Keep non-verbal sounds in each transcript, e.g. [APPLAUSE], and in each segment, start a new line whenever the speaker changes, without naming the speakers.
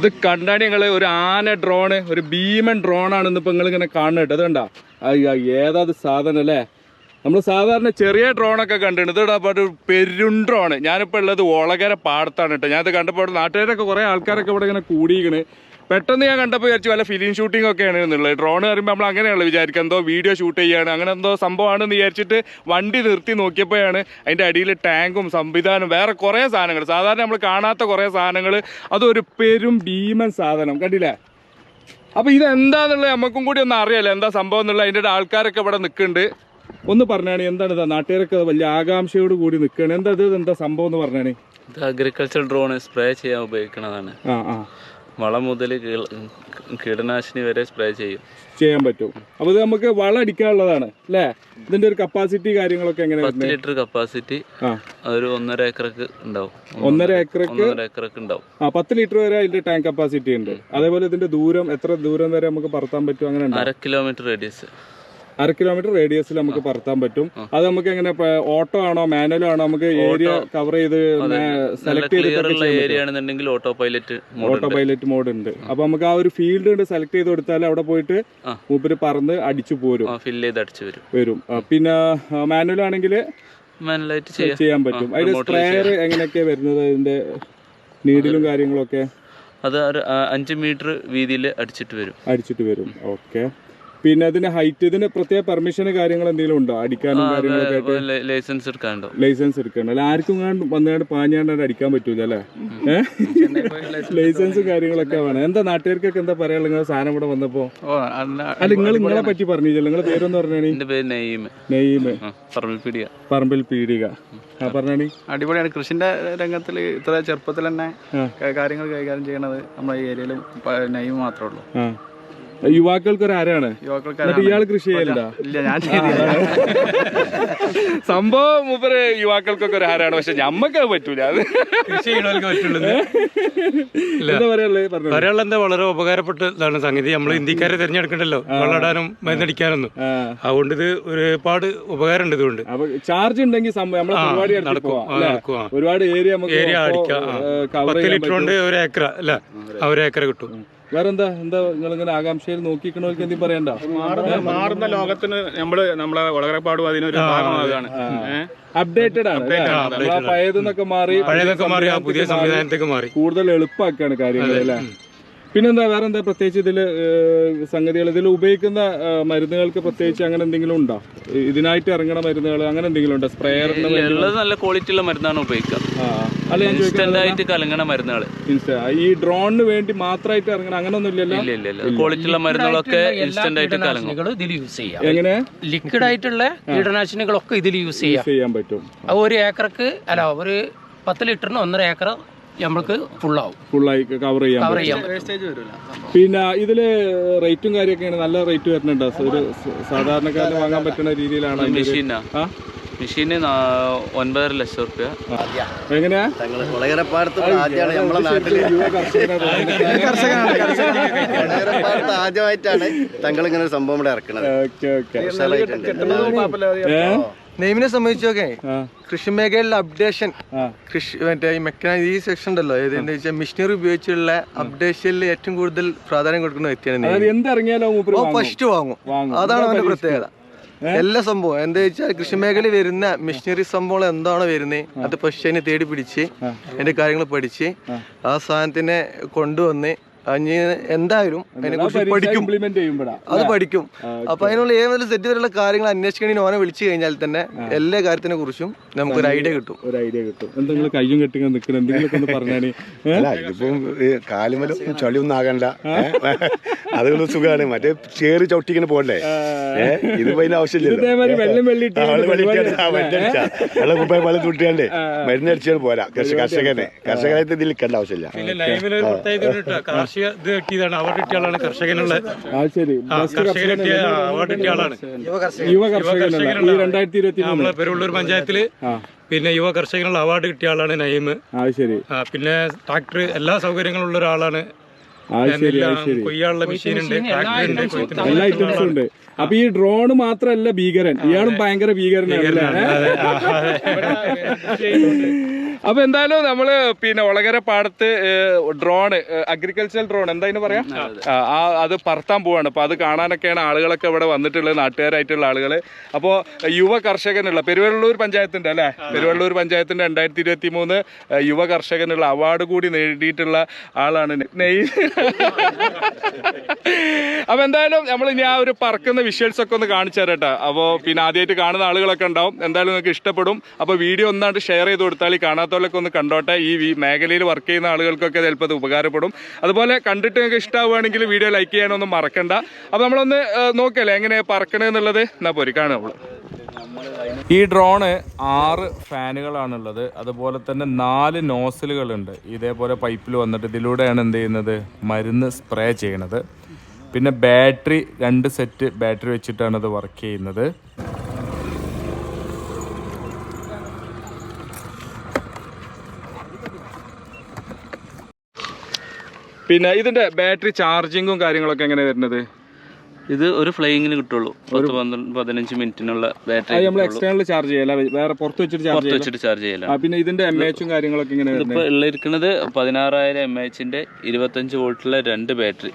ഇത് കണ്ടാണ് നിങ്ങൾ ഒരു ആന ഡ്രോണ് ഒരു ഭീമൻ ഡ്രോണാണ് ഇന്നിപ്പോ നിങ്ങൾ ഇങ്ങനെ കാണുന്നുണ്ട് അത് കണ്ടാ? അയ്യോ ഏതാ സാധനം അല്ലേ? നമ്മൾ സാധാരണ ചെറിയ ഡ്രോണൊക്കെ കണ്ടിട്ടുണ്ട്. ഇത് ഇടാ ഒരു പെരും ഡ്രോണ് ഞാനിപ്പോൾ ഉള്ളത് ഒളകര പാടത്താണ് കേട്ടോ. ഞാനത് കണ്ടപ്പോൾ നാട്ടുകാരൊക്കെ കുറേ ആൾക്കാരൊക്കെ ഇവിടെ ഇങ്ങനെ കൂടിയിക്കണ് പെട്ടെന്ന് ഞാൻ കണ്ടപ്പോൾ വിചാരിച്ചു വല്ല ഫിലിം ഷൂട്ടിംഗ് ഒക്കെയാണ് എന്നുള്ളത് ഡ്രോൺ പറയുമ്പോൾ നമ്മൾ അങ്ങനെയാണല്ലോ വിചാരിക്കുക. എന്തോ വീഡിയോ ഷൂട്ട് ചെയ്യാണ്. അങ്ങനെ എന്തോ സംഭവമാണെന്ന് വിചാരിച്ചിട്ട് വണ്ടി നിർത്തി നോക്കിയപ്പോഴാണ് അതിന്റെ അടിയിൽ ടാങ്കും സംവിധാനം വേറെ കുറേ സാധനങ്ങൾ. സാധാരണ നമ്മൾ കാണാത്ത കുറേ സാധനങ്ങൾ. അതൊരു പെരും ഭീമൻ സാധനം. കണ്ടില്ലേ? അപ്പോൾ ഇത് എന്താന്നുള്ളത് നമുക്കും കൂടി ഒന്നും അറിയാലോ. എന്താ സംഭവം എന്നുള്ള അതിന്റെ ആൾക്കാരൊക്കെ ഇവിടെ നിൽക്കുന്നുണ്ട്. ഒന്ന് പറഞ്ഞാണ് എന്താണ് ഇതാ? നാട്ടുകാരൊക്കെ വലിയ ആകാംക്ഷയോട് കൂടി നിൽക്കുകയാണ്. എന്താ ഇത്? എന്താ സംഭവം എന്ന് പറഞ്ഞാണ്?
ഇത് അഗ്രികൾച്ചർ ഡ്രോൺ സ്പ്രേ ചെയ്യാൻ ഉപയോഗിക്കുന്നതാണ്
ആ ആ.
വളം മുതൽ കീടനാശിനി വരെ സ്പ്രേ ചെയ്യും.
ചെയ്യാൻ പറ്റും. അപ്പൊ ഇത് നമുക്ക് വളം അടിക്കാനുള്ളതാണ് അല്ലേ? ഇതിന്റെ ഒരു കപ്പാസിറ്റി കാര്യങ്ങളൊക്കെ എങ്ങനെ
പത്ത് ലിറ്റർ കപ്പാസിറ്റി ഒരു ഒന്നര ഏക്കറക്ക് ഉണ്ടാവും.
ഒന്നര ഏക്കറക്ക്?
ഒന്നര ഏക്കറക്ക് ഉണ്ടാവും.
ആ പത്ത് ലിറ്റർ വരെ അതിന്റെ ടാങ്ക് കപ്പാസിറ്റി ഉണ്ട്. അതേപോലെ ഇതിന്റെ ദൂരം എത്ര ദൂരം വരെ നമുക്ക് പറത്താൻ പറ്റും അങ്ങനെ ഉണ്ടോ?
അര കിലോമീറ്റർ റേഡിയസ്
അര കിലോമീറ്റർ റേഡിയസിൽ നമുക്ക് പറത്താൻ പറ്റും. അത് നമുക്ക് എങ്ങനെ ഓട്ടോ ആണോ മാനുവൽ ആണോ നമുക്ക് ഏരിയ കവർ ചെയ്ത് സെലക്ട്
ചെയ്ത് ഏരിയ ആണെന്നുണ്ടെങ്കിൽ auto pilot
auto pilot mode ഉണ്ട്. അപ്പൊ നമുക്ക് ആ ഒരു ഫീൽഡ് സെലക്ട് ചെയ്ത് കൊടുത്താൽ അവിടെ പോയിട്ട് മൂപ്പര് പറന്ന് അടിച്ചു പോരും.
ഫില്ല് ചെയ്ത് അടിച്ചു വരും.
വരും. പിന്നെ മാനുവൽ ആണെങ്കിൽ
മാനുവലായിട്ട് ചെയ്യാം.
ചെയ്യാൻ പറ്റും. അതിന്റെ സ്പ്രേയർ എങ്ങനെയൊക്കെ എങ്ങനെയൊക്കെയാ വരുന്നത് അതിന്റെ നീഡിലും കാര്യങ്ങളൊക്കെ?
അത് ഒരു അഞ്ച് മീറ്റർ വീതിയിൽ അടിച്ചിട്ട് വരും.
അടിച്ചിട്ട് വരും. ഓക്കെ. പിന്നെ അതിന് ഹൈറ്റ് ഇതിന് പ്രത്യേക പെർമിഷന് കാര്യങ്ങൾ എന്തെങ്കിലും ഉണ്ടോ? അടിക്കാനും കാര്യങ്ങളൊക്കെ
ലൈസൻസ് എടുക്കാനുണ്ടോ.
ലൈസൻസ് എടുക്കണം അല്ല ആർക്കും കാണും വന്നുകൊണ്ട് പാഞ്ഞാണ്ട് അടിക്കാൻ പറ്റൂല അല്ലേ? ലൈസൻസും കാര്യങ്ങളൊക്കെ വേണം. എന്താ നാട്ടുകാർക്കൊക്കെ എന്താ പറയാ നിങ്ങൾ സാധനം ഇവിടെ വന്നപ്പോ? അല്ല നിങ്ങൾ നിങ്ങളെ പറ്റി പറഞ്ഞില്ല? നിങ്ങളെ പേരെന്ന് പറഞ്ഞാണി? പറമ്പിൽ പറഞ്ഞാണി?
അടിപൊളിയാണ്. കൃഷിന്റെ രംഗത്തിൽ ഇത്ര ചെറുപ്പത്തിൽ തന്നെ കാര്യങ്ങൾ കൈകാര്യം ചെയ്യണത് നമ്മുടെ ഏരിയയിലും നൈവ് മാത്രമേ ഉള്ളൂ.
യുവാക്കൾക്ക് ഒരു ആരാണ്?
യുവാക്കൾക്ക്
ഇയാൾ കൃഷി ചെയ്യലുണ്ടോ?
ഇല്ല ഞാൻ
സംഭവം മൂപ്പര് യുവാക്കൾക്കൊക്കെ ഒരു ആരാണ്? പക്ഷെ ഞമ്മക്ക് അത് പറ്റൂല. അത് എന്താ പറയാനുള്ളത്?
എന്താ? വളരെ ഉപകാരപ്പെട്ട ഇതാണ് സംഗതി. നമ്മൾ ഇന്ത്യക്കാരെ തിരഞ്ഞെടുക്കണ്ടല്ലോ. വെള്ളടാനും മരുന്നടിക്കാനൊന്നും. അതുകൊണ്ട് ഇത് ഒരുപാട് ഉപകാരമുണ്ട് ഇതുകൊണ്ട്.
ചാർജ് ഉണ്ടെങ്കിൽ. ഒരുപാട് ഏരിയ നമുക്ക്
ഏരിയ അടിക്കാം
കവർ
പത്ത് ലിറ്റർ കൊണ്ട് ഒരു ഏക്കർ അല്ല ആ, ഒരു ഏക്കർ കിട്ടും.
വേറെന്താ? എന്താ നിങ്ങൾ ഇങ്ങനെ ആകാംക്ഷയിൽ നോക്കിക്കണവർക്ക് എന്തെങ്കിലും പറയണ്ട?
മാറുന്ന ലോകത്തിന് നമ്മൾ നമ്മളെ വളരെപ്പാടും അതിനൊരു ഭാഗമാകുകയാണ് ഏഹ്?
അപ്ഡേറ്റഡ് ആണ് പഴയതെന്നൊക്കെ മാറി
പഴയതൊക്കെ മാറി ആ പുതിയ
സംവിധാനത്തേക്ക് മാറി. കൂടുതൽ എളുപ്പമാക്കാണ് കാര്യങ്ങൾ അല്ലേ? പിന്നെന്താ വേറെ എന്താ പ്രത്യേകിച്ച് ഇതിൽ സംഗതികൾ? ഇതിൽ ഉപയോഗിക്കുന്ന മരുന്നുകൾക്ക് പ്രത്യേകിച്ച് അങ്ങനെ എന്തെങ്കിലും ഉണ്ടോ? ഇതിനായിട്ട് ഇറങ്ങണ മരുന്നുകൾ അങ്ങനെ എന്തെങ്കിലും ഉണ്ടോ? സ്പ്രേയറിന്റെ
നല്ല ക്വാളിറ്റിയുള്ള മരുന്നാണ് ഉപയോഗിക്കുക ഇൻസ്റ്റന്റ് ആയിട്ട് കലങ്ങണ മരുന്നുകൾ
ഇൻസ്റ്റ ഈ ഡ്രോണിന് വേണ്ടി മാത്രമായിട്ട് ഇറങ്ങണ അങ്ങനെ ഒന്നും ഇല്ലല്ലോ
ഇല്ല ഇല്ല ഇല്ല. ക്വാളിറ്റി ഉള്ള മരുന്നുകളൊക്കെ ഇൻസ്റ്റന്റ് ആയിട്ട് കലങ്ങും.
ഇതിൽ യൂസ് ചെയ്യാം.
എങ്ങനെ?
ലിക്വിഡ് ആയിട്ടുള്ള കീടനാശിനികളൊക്കെ ഇതിൽ യൂസ് ചെയ്യാം.
ചെയ്യാൻ പറ്റും.
ഒരു ഏക്കർക്ക് അല്ല ഒരു പത്ത് ലിറ്ററിന് ഒന്നര ഏക്കർ നമ്മൾക്ക് ഫുള്ളാവും
ഫുള്ളായി കവർ ചെയ്യാൻ
കവർ ചെയ്യാം
വേസ്റ്റേജ് വരില്ല.
പിന്നെ ഇതിൽ റേറ്റും കാര്യമൊക്കെയാണ് നല്ല റേറ്റ് വരുന്നുണ്ടോ? സാധാരണക്കാരന് വാങ്ങാൻ പറ്റുന്ന രീതിയിലാണ്
മെഷീനാ
ആ?
മെഷീന് ഒൻപതര ലക്ഷം റുപ്യ
എങ്ങനെയാ?
ആദ്യമാണ് നമ്മളെ
നാട്ടിൽ. കർഷകനാണ്.
വളകരപ്പാടത്ത് ആദ്യമായിട്ടാണ് തങ്ങൾ ഇങ്ങനെ ഒരു സംഭവം ഇവിടെ ഇറക്കുന്നത്.
നെയ്മിനെ സംബന്ധിച്ചൊക്കെ കൃഷി മേഖലയിലെ അപ്ഡേഷൻ കൃഷി മറ്റേ ഈ മെക്കാനിക് ഈ സെക്ഷൻ ഉണ്ടല്ലോ ഏതെന്ന് വെച്ചാൽ മെഷീനറി ഉപയോഗിച്ചുള്ള അപ്ഡേഷനിൽ ഏറ്റവും കൂടുതൽ പ്രാധാന്യം കൊടുക്കുന്ന വ്യക്തിയാണ് ഫസ്റ്റ് വാങ്ങും.
വാങ്ങും.
അതാണ് അവന്റെ പ്രത്യേകത. എല്ലാ സംഭവം. എന്താ വെച്ചാൽ കൃഷി മേഖല വരുന്ന മെഷീനറി സംഭവങ്ങൾ എന്താണോ വരുന്നത് അത് പശുവിനെ തേടി പിടിച്ച് അതിന്റെ കാര്യങ്ങൾ പഠിച്ച് ആ സാധനത്തിനെ കൊണ്ടുവന്ന് എന്തായാലും പഠിക്കും. അത് പഠിക്കും. അപ്പൊ അതിനുള്ള ഏതൊരു സെറ്റ് വരെയുള്ള കാര്യങ്ങൾ അന്വേഷിക്കണമെങ്കിൽ ഓനെ വിളിച്ചു കഴിഞ്ഞാൽ തന്നെ എല്ലാ കാര്യത്തിനെ കുറിച്ചും നമുക്കൊരു ഐഡിയ കിട്ടും.
ഒരു ഐഡിയ കിട്ടും. എന്തെങ്കിലും കയ്യും കെട്ടിങ്ങ നിൽക്കുന്ന എന്തെങ്കിലും ഒന്ന് പറഞ്ഞാണ്
അല്ല ഇതിപ്പം കാലുമലും ചളിയൊന്നും ആകണ്ട അതുകൊണ്ട് സുഖമാണ്. മറ്റേ ചേറി ചവിട്ടിങ്ങനെ പോകണ്ടേ? ഇതിപ്പോ അതിന്റെ ആവശ്യമില്ല
ഇതേമാതിരി വെള്ളം
കുപ്പായ വെള്ളം തുട്ടിയാണ്ടേ മരുന്നടിച്ചാൽ പോരാ. കർഷക കർഷകനെ. കർഷകരായിട്ട് ഇതിൽ നിൽക്കേണ്ട ആവശ്യമില്ല.
കാർഷിക ഇത് കിട്ടിയതാണ്. അവാർഡ് കിട്ടിയ ആളാണ് കർഷകനുള്ള കർഷകൻ കിട്ടിയ അവാർഡ് കിട്ടിയ ആളാണ്
യുവ കർഷകനുള്ള. രണ്ടായിരത്തി ഇരുപത്തി
നമ്മളെ പെരുള്ളൂർ
പഞ്ചായത്തിൽ
പിന്നെ യുവ കർഷകനുള്ള അവാർഡ് കിട്ടിയ ആളാണ് നയിമ്
ആ ശരി.
പിന്നെ ട്രാക്ടർ എല്ലാ സൗകര്യങ്ങളും ഉള്ള ഒരാളാണ്.
ആ ശരി ആ
കൊയ്യാനുള്ള മെഷീൻ ഉണ്ട് ട്രാക്ടർ ഉണ്ട്
എല്ലാ ഐറ്റംസും ഉണ്ട്. അപ്പൊ ഈ ഡ്രോൺ മാത്രല്ല ഭീകരൻ. ഇയാളും ഭയങ്കര ഭീകരനാണ് [LAUGHS] അല്ലേ? അപ്പൊ എന്തായാലും നമ്മൾ പിന്നെ ഒളകര പാടത്ത് ഡ്രോൺ അഗ്രികൾച്ചറൽ ഡ്രോൺ എന്തായാലും പറയാം? ആ, അത് പറത്താൻ പോവാണ്. അപ്പൊ അത് കാണാനൊക്കെയാണ് ആളുകളൊക്കെ ഇവിടെ വന്നിട്ടുള്ളത് നാട്ടുകാരായിട്ടുള്ള ആളുകൾ അപ്പോൾ യുവ കർഷകനുള്ള പെരുവള്ളൂർ പഞ്ചായത്തിന്റെ അല്ലെ? പെരുവള്ളൂർ പഞ്ചായത്തിന്റെ രണ്ടായിരത്തി ഇരുപത്തി മൂന്ന് യുവ കർഷകനുള്ള അവാർഡ് കൂടി നേടിയിട്ടുള്ള ആളാണ് നെയ്. അപ്പൊ എന്തായാലും നമ്മൾ ഇനി ആ ഒരു പറക്കുന്ന വിഷ്വൽസ് ഒക്കെ ഒന്ന് കാണിച്ചു തരട്ടെ അപ്പോൾ പിന്നെ ആദ്യമായിട്ട് കാണുന്ന ആളുകളൊക്കെ ഉണ്ടാവും. എന്തായാലും നിങ്ങൾക്ക് ഇഷ്ടപ്പെടും. അപ്പോൾ വീഡിയോ ഒന്നാണ്ട് ഷെയർ ചെയ്ത് കൊടുത്താൽ ഈ കാണാത്തവരൊക്കെ ഒന്ന് കണ്ടോട്ടെ. ഈ മേഖലയിൽ വർക്ക് ചെയ്യുന്ന ആളുകൾക്കൊക്കെ ചിലപ്പോൾ അത് ഉപകാരപ്പെടും. അതുപോലെ കണ്ടിട്ട് നിങ്ങൾക്ക് ഇഷ്ടമാവുകയാണെങ്കിൽ വീഡിയോ ലൈക്ക് ചെയ്യാനൊന്നും മറക്കണ്ട. അപ്പോൾ നമ്മളൊന്ന് നോക്കല്ലേ എങ്ങനെ പറക്കണെന്നുള്ളത് എന്നാൽ പോരി കാണാം ഈ ഡ്രോണ് ആറ് ഫാനുകളാണുള്ളത്. അതുപോലെ തന്നെ നാല് നോസലുകളുണ്ട്. ഇതേപോലെ പൈപ്പിൽ വന്നിട്ട് ഇതിലൂടെയാണ് എന്ത് ചെയ്യുന്നത്? മരുന്ന് സ്പ്രേ ചെയ്യണത്. പിന്നെ ബാറ്ററി രണ്ട് സെറ്റ് ബാറ്ററി വെച്ചിട്ടാണ് ഇത് വർക്ക് ചെയ്യുന്നത്. പിന്നെ ഇതിന്റെ ബാറ്ററി ചാർജിങ്ങും കാര്യങ്ങളൊക്കെ എങ്ങനെ വരുന്നത്?
ഇത് ഒരു ഫ്ലൈയിങ്ങിന് കിട്ടുള്ളൂ. പത്ത് പന്ത്രണ്ട് പതിനഞ്ച് മിനിറ്റിനുള്ള ബാറ്ററി
നമ്മൾ എക്സ്റ്റേണൽ ചാർജ് ചെയ്യല? വേറെ പുറത്ത് വെച്ചിട്ട് ചാർജ്
വെച്ചിട്ട് ചാർജ്
ചെയ്യല പിന്നെ ഇതിന്റെ എം എച്ചും കാര്യങ്ങളൊക്കെ ഇങ്ങനെ
ഇതിപ്പോ ഉള്ളിരിക്കുന്നത് പതിനാറായിരം എം എച്ചിന്റെ ഇരുപത്തഞ്ച് വോൾട്ടുള്ള രണ്ട് ബാറ്ററി.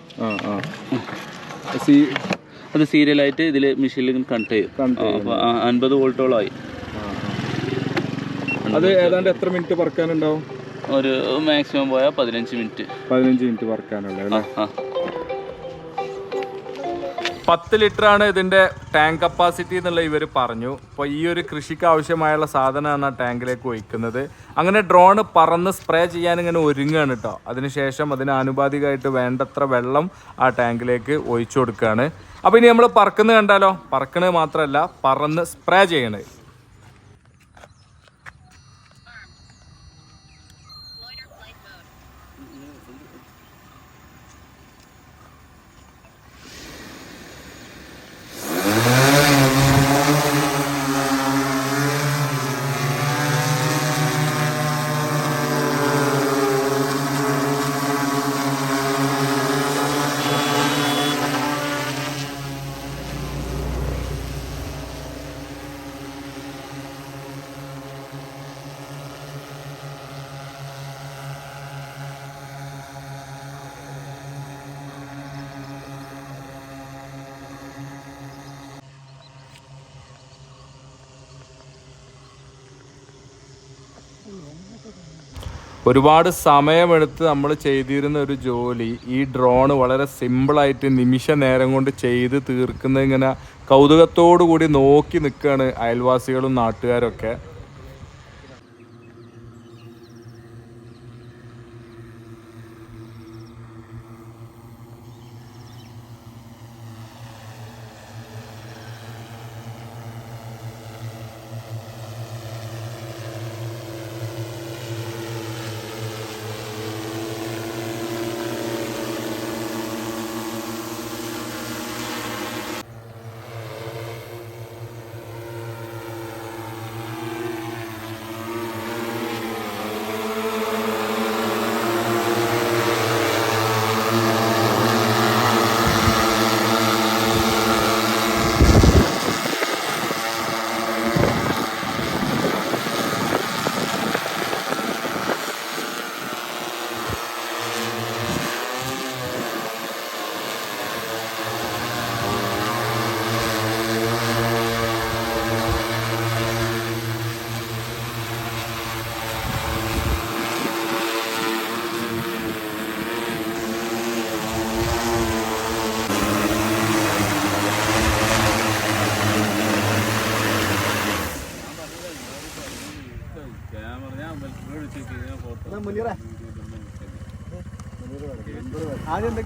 അത് സീരിയലായിട്ട് ഇതിൽ മെഷീനിൽ കണക്ട് ചെയ്യും. അപ്പൊ അൻപത് വോൾട്ടോളായി.
അത് ഏതാണ്ട് എത്ര മിനിറ്റ് പറക്കാനുണ്ടാവും?
ഒരു മാക്സിമം പോയാൽ പതിനഞ്ച് മിനിറ്റ്
പതിനഞ്ച് മിനിറ്റ് വർക്കാനുള്ളത്
ആ ആ.
പത്ത് ലിറ്റർ ആണ് ഇതിന്റെ ടാങ്ക് കപ്പാസിറ്റി എന്നുള്ള ഇവർ പറഞ്ഞു. അപ്പോൾ ഈ ഒരു കൃഷിക്ക് ആവശ്യമായുള്ള സാധനമാണ് ആ ടാങ്കിലേക്ക് ഒഴിക്കുന്നത്. അങ്ങനെ ഡ്രോൺ പറന്ന് സ്പ്രേ ചെയ്യാൻ ഇങ്ങനെ ഒരുങ്ങുകയാണ് കേട്ടോ അതിനുശേഷം അതിന് ആനുപാതികമായിട്ട് വേണ്ടത്ര വെള്ളം ആ ടാങ്കിലേക്ക് ഒഴിച്ചു കൊടുക്കുകയാണ് അപ്പോൾ ഇനി നമ്മൾ പറക്കുന്നത് കണ്ടാലോ? പറക്കണത് മാത്രമല്ല പറന്ന് സ്പ്രേ ചെയ്യണത്. ഒരുപാട് സമയമെടുത്ത് നമ്മൾ ചെയ്തിരുന്ന ഒരു ജോലി ഈ ഡ്രോൺ വളരെ സിമ്പിളായിട്ട് നിമിഷ നേരം കൊണ്ട് ചെയ്ത് തീർക്കുന്ന ഇങ്ങനെ കൗതുകത്തോടു കൂടി നോക്കി നിൽക്കുകയാണ് അയൽവാസികളും നാട്ടുകാരൊക്കെ.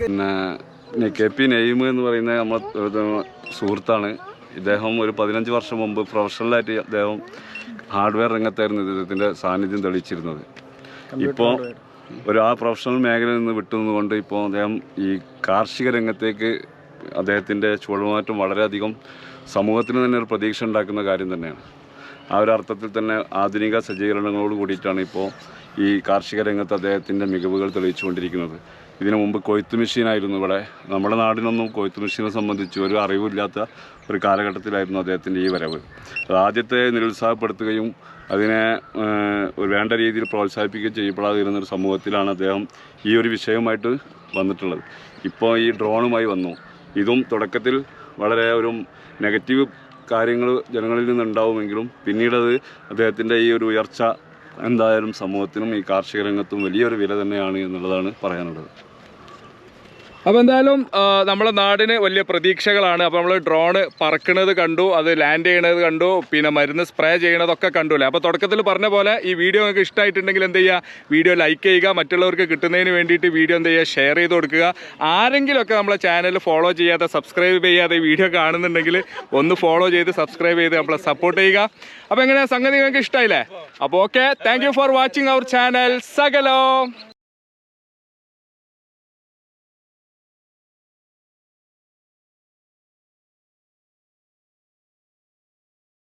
പിന്നെ കെ പി നെയ്മ് എന്ന് പറയുന്ന നമ്മളെ സുഹൃത്താണ്. ഇദ്ദേഹം ഒരു പതിനഞ്ച് വർഷം മുമ്പ് പ്രൊഫഷണലായിട്ട് അദ്ദേഹം ഹാർഡ്വെയർ രംഗത്തായിരുന്നു ഇദ്ദേഹത്തിന്റെ സാന്നിധ്യം തെളിയിച്ചിരുന്നത്. ഇപ്പോൾ ഒരു ആ പ്രൊഫഷണൽ മേഖലയിൽ നിന്ന് വിട്ടുനിന്നുകൊണ്ട് ഇപ്പോൾ അദ്ദേഹം ഈ കാർഷിക രംഗത്തേക്ക് അദ്ദേഹത്തിന്റെ ചുവടുമാറ്റം വളരെയധികം സമൂഹത്തിന് തന്നെ ഒരു പ്രതീക്ഷ ഉണ്ടാക്കുന്ന കാര്യം തന്നെയാണ്. ആ ഒരു അർത്ഥത്തിൽ തന്നെ ആധുനിക സജ്ജീകരണങ്ങളോട് കൂടിയിട്ടാണ് ഇപ്പോൾ ഈ കാർഷിക രംഗത്ത് അദ്ദേഹത്തിന്റെ മികവുകൾ തെളിയിച്ചുകൊണ്ടിരിക്കുന്നത്. ഇതിനു മുമ്പ് കൊയ്ത്ത് മെഷീനായിരുന്നു ഇവിടെ. നമ്മുടെ നാടിനൊന്നും കൊയ്ത്ത് മെഷീനെ സംബന്ധിച്ച് ഒരു അറിവില്ലാത്ത ഒരു കാലഘട്ടത്തിലായിരുന്നു അദ്ദേഹത്തിന്റെ ഈ വരവ്. അത് ആദ്യത്തെ നിരുത്സാഹപ്പെടുത്തുകയും അതിനെ ഒരു വേണ്ട രീതിയിൽ പ്രോത്സാഹിപ്പിക്കുകയും ചെയ്യപ്പെടാതിരുന്ന ഒരു സമൂഹത്തിലാണ് അദ്ദേഹം ഈ ഒരു വിഷയവുമായിട്ട് വന്നിട്ടുള്ളത്. ഇപ്പോൾ ഈ ഡ്രോണുമായി വന്നു. ഇതും തുടക്കത്തിൽ വളരെ ഒരു നെഗറ്റീവ് കാര്യങ്ങൾ ജനങ്ങളിൽ നിന്നുണ്ടാവുമെങ്കിലും പിന്നീടത് അദ്ദേഹത്തിന്റെ ഈ ഒരു ഉയർച്ച എന്തായാലും സമൂഹത്തിനും ഈ കാർഷിക രംഗത്തും വലിയൊരു വില തന്നെയാണ് എന്നുള്ളതാണ് പറയാനുള്ളത്.
അപ്പോൾ എന്തായാലും നമ്മുടെ നാടിന് വലിയ പ്രതീക്ഷകളാണ്. അപ്പോൾ നമ്മൾ ഡ്രോണ് പറക്കുന്നത് കണ്ടു അത് ലാൻഡ് ചെയ്യണത് കണ്ടു പിന്നെ മരുന്ന് സ്പ്രേ ചെയ്യണതൊക്കെ കണ്ടുല്ലേ? അപ്പോൾ തുടക്കത്തിൽ പറഞ്ഞ പോലെ ഈ വീഡിയോ നിങ്ങൾക്ക് ഇഷ്ടമായിട്ടുണ്ടെങ്കിൽ എന്ത് ചെയ്യുക? വീഡിയോ ലൈക്ക് ചെയ്യുക. മറ്റുള്ളവർക്ക് കിട്ടുന്നതിന് വേണ്ടിയിട്ട് വീഡിയോ എന്ത് ചെയ്യുക? ഷെയർ ചെയ്ത് കൊടുക്കുക. ആരെങ്കിലുമൊക്കെ നമ്മളെ ചാനൽ ഫോളോ ചെയ്യാതെ സബ്സ്ക്രൈബ് ചെയ്യാതെ വീഡിയോ കാണുന്നുണ്ടെങ്കിൽ ഒന്ന് ഫോളോ ചെയ്ത് സബ്സ്ക്രൈബ് ചെയ്ത് നമ്മളെ സപ്പോർട്ട് ചെയ്യുക. അപ്പോൾ എങ്ങനെയാണ് സംഗതി നിങ്ങൾക്ക് ഇഷ്ടമായില്ലേ അപ്പോൾ okay thank for watching our channel സകലോ.